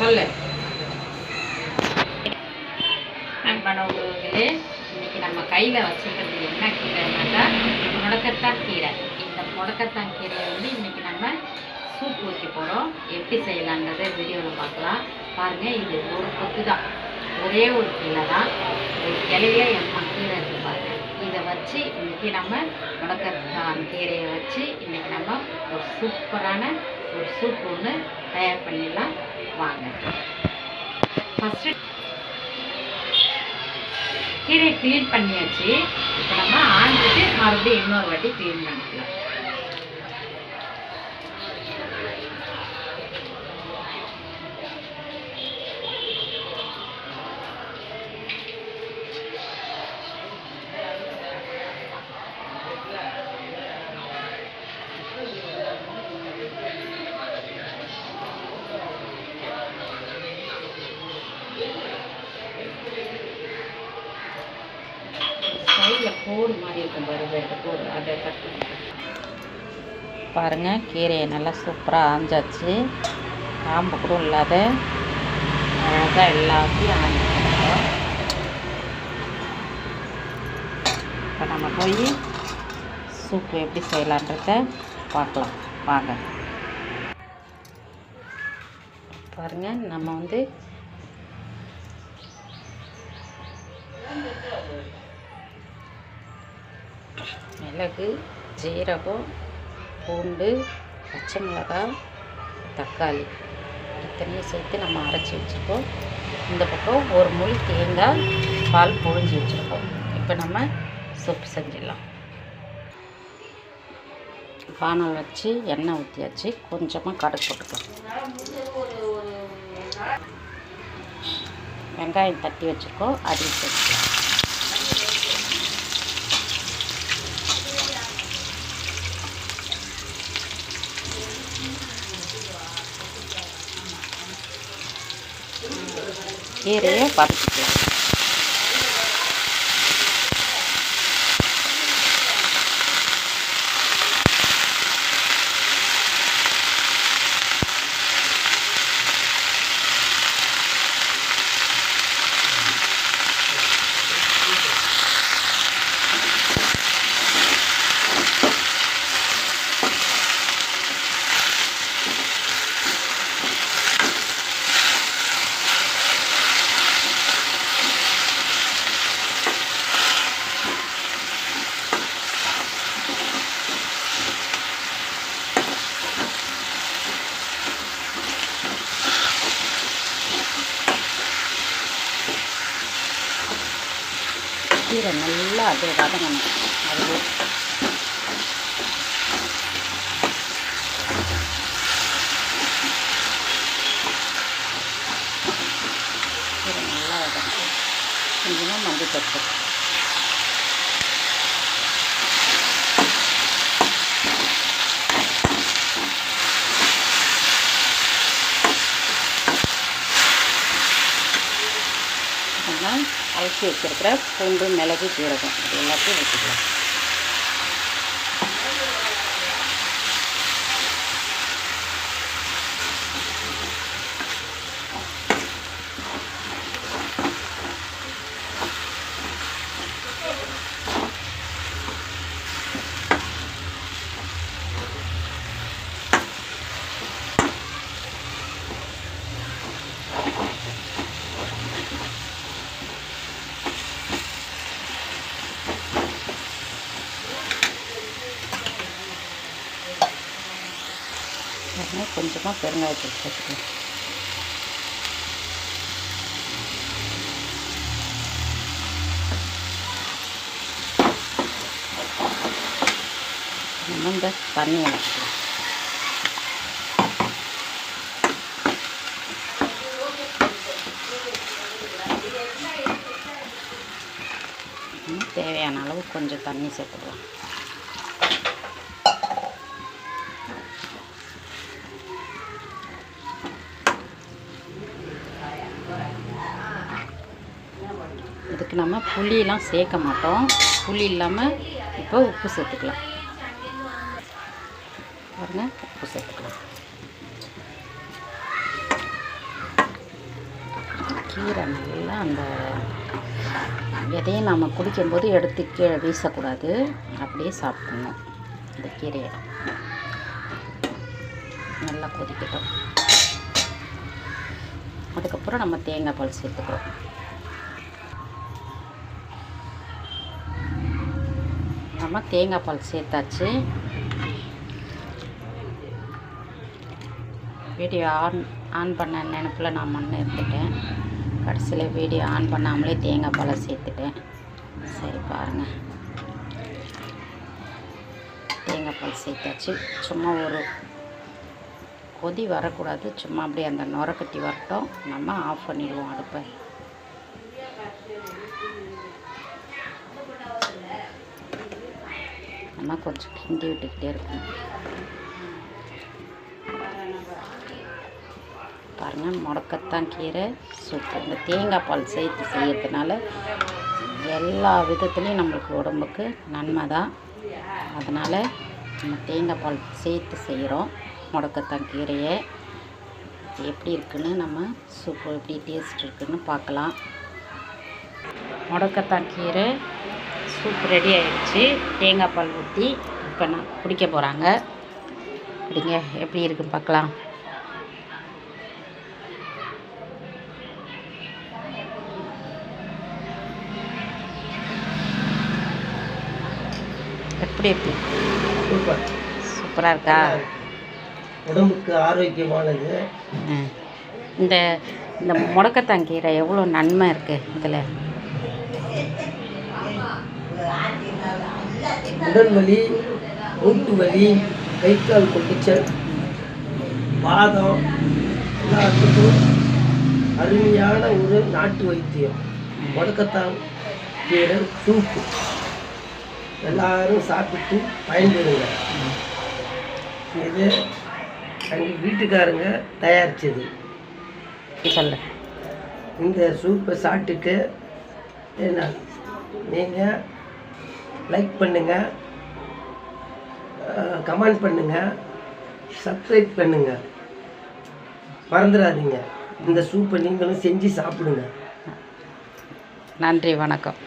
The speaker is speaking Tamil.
சொல்லு. அன்பான உறவுகளே இன்னைக்கு நம்ம கையில் வச்சுக்கிறது என்ன கீரைனாக்கா முடக்கத்தான் கீரை. இந்த முடக்கத்தான் கீரையை வந்து இன்னைக்கு நம்ம சூப் வைக்க போகிறோம் எப்படி செய்யலாங்கிறத வீடியோவில் பார்க்கலாம். பாருங்கள் இது ஒரு கொத்து தான். ஒரே ஒரு கீரை தான். ஒரு கிளையில எம்மா கீரை இருக்கு பாருங்க. இதை வச்சு இன்னைக்கு நம்ம முடக்கத்தான் கீரையை வச்சு இன்னைக்கு நம்ம ஒரு சூப்பரான ஒரு சூப் ஒன்று தயார் பண்ணிடலாம். வாங்க. ஃபஸ்ட்டு கீரையை க்ளீன் பண்ணியாச்சு. இப்போ நம்ம ஆண்டுட்டு மறுபடியும் இன்னொரு வாட்டி க்ளீன் பண்ணிக்கலாம். கோடு மாதிரி இருக்கும் பாருங்க இந்த கோடு அதை கட் பாருங்கள் கீரையை நல்லா சூப்பராக ஆஞ்சாச்சு. காம்பு கூட இல்லாத அழகாக எல்லாத்தையும் ஆஞ்சிக்கிறோம் இப்போ நம்ம போய் சூப்பு எப்படி செய்யலான்றத பார்க்கலாம். வாங்க. பாருங்கள் நம்ம வந்து மிளகு ஜீரகம் பூண்டு பச்சை மிளகாய் தக்காளி. இத்தனையும் சேர்த்து நம்ம அரைச்சி வச்சுருக்கோம். இந்த பக்கம் ஒரு முள் தேங்காய் பால் புழிஞ்சி வச்சுருக்கோம். இப்போ நம்ம சூப்பு செஞ்சிடலாம். பானை வச்சு எண்ணெய் ஊற்றியாச்சு கொஞ்சமாக கடுகு போட்டுக்கலாம். வெங்காயம் தட்டி வச்சுருக்கோம். அதையும் சேர்த்துக்கலாம். கீரையை பறிச்சுக்கலாம் கீரை நல்லா அப்படியே வதங்கணும். அது கீரை நல்லா வதங்கணும். கொஞ்சமாக மஞ்சள் தட்டு அரைச்சி வச்சிருக்கிற பூண்டு மிளகு சீரகம். இது எல்லாத்தையும் வச்சுக்கலாம் கொஞ்சமாக பெருங்காயத்தூள் போட்டுக்கலாம் நம்ம இந்த தண்ணி ஊற்றிக்கலாம் தேவையான அளவு கொஞ்சம் தண்ணி சேர்த்துக்கலாம். இதுக்கு நம்ம புளியெலாம் சேர்க்க மாட்டோம். புளி இல்லாமல் இப்போ உப்பு சேர்த்துக்கலாம். பாருங்க உப்பு சேர்த்துக்கலாம். கீரை நல்லா அந்த விதையை நாம் குடிக்கும்போது எடுத்து கீழே வீசக்கூடாது. அப்படியே சாப்பிடணும் இந்த கீரையை. நல்லா கொதிக்கட்டும். அதுக்கப்புறம் நம்ம தேங்காய் பால் சேர்த்துக்கிறோம். நம்ம தேங்காய் பால் சேர்த்தாச்சு. வீடியோ ஆன் ஆன் பண்ண நினப்பில் நான் மண் இருந்துட்டேன் கடைசியில் வீடியோ ஆன் பண்ணாமலே தேங்காய் பாலை சேர்த்துட்டேன். சரி பாருங்கள் தேங்காய் பால் சேர்த்தாச்சு. சும்மா ஒரு கொதி வரக்கூடாது. சும்மா அப்படியே அந்த நுரக்கட்டி வரட்டும். நம்ம ஆஃப் பண்ணிடுவோம் அடுப்பை. நம்ம கொஞ்சம் கிண்டி விட்டுக்கிட்டே இருக்கணும் பாருங்கள் முடக்கத்தான் கீரை. சூப்பர் இந்த தேங்காய் பால் சேர்த்து செய்யறதுனால எல்லா விதத்துலேயும் நம்மளுக்கு உடம்புக்கு நன்மை தான் அதனால் நம்ம தேங்காய் பால் சேர்த்து செய்கிறோம் முடக்கத்தான் கீரையை. எப்படி இருக்குன்னு நம்ம சூப்பர் எப்படி டேஸ்ட் இருக்குன்னு பார்க்கலாம். முடக்கத்தான் கீரை. சூப் ரெடி ஆயிடுச்சு. தேங்காய் பால் ஊற்றி இப்போ நான் குடிக்க போகிறாங்க குடிங்க எப்படி இருக்குன்னு பார்க்கலாம். எப்படி இருக்கு? சூப்பர். சூப்பராக இருக்கா? உடம்புக்கு ஆரோக்கியமானது. ம். இந்த இந்த முடக்கத்தான் கீரை எவ்வளோ நன்மை இருக்குது இதில்? உடல் வலி மூட்டு வலி கை கால் கொட்டிச்சல். வாதம் எல்லாத்துக்கும் அருமையான ஒரு நாட்டு வைத்தியம். முடக்கத்தான் கீரை சூப்பு. எல்லாரும் சாப்பிட்டு பயன்பெறுங்க. இது எங்கள் வீட்டுக்காரங்க தயாரித்தது சொல்லு இந்த சூப்பை சாப்பிட்டுட்டு என்ன நீங்கள் லைக் பண்ணுங்கள் கமெண்ட் பண்ணுங்கள் சப்ஸ்கிரைப் பண்ணுங்கள் மறந்துடாதீங்க. இந்த சூப்பை நீங்களும் செஞ்சு சாப்பிடுங்க. நன்றி வணக்கம்.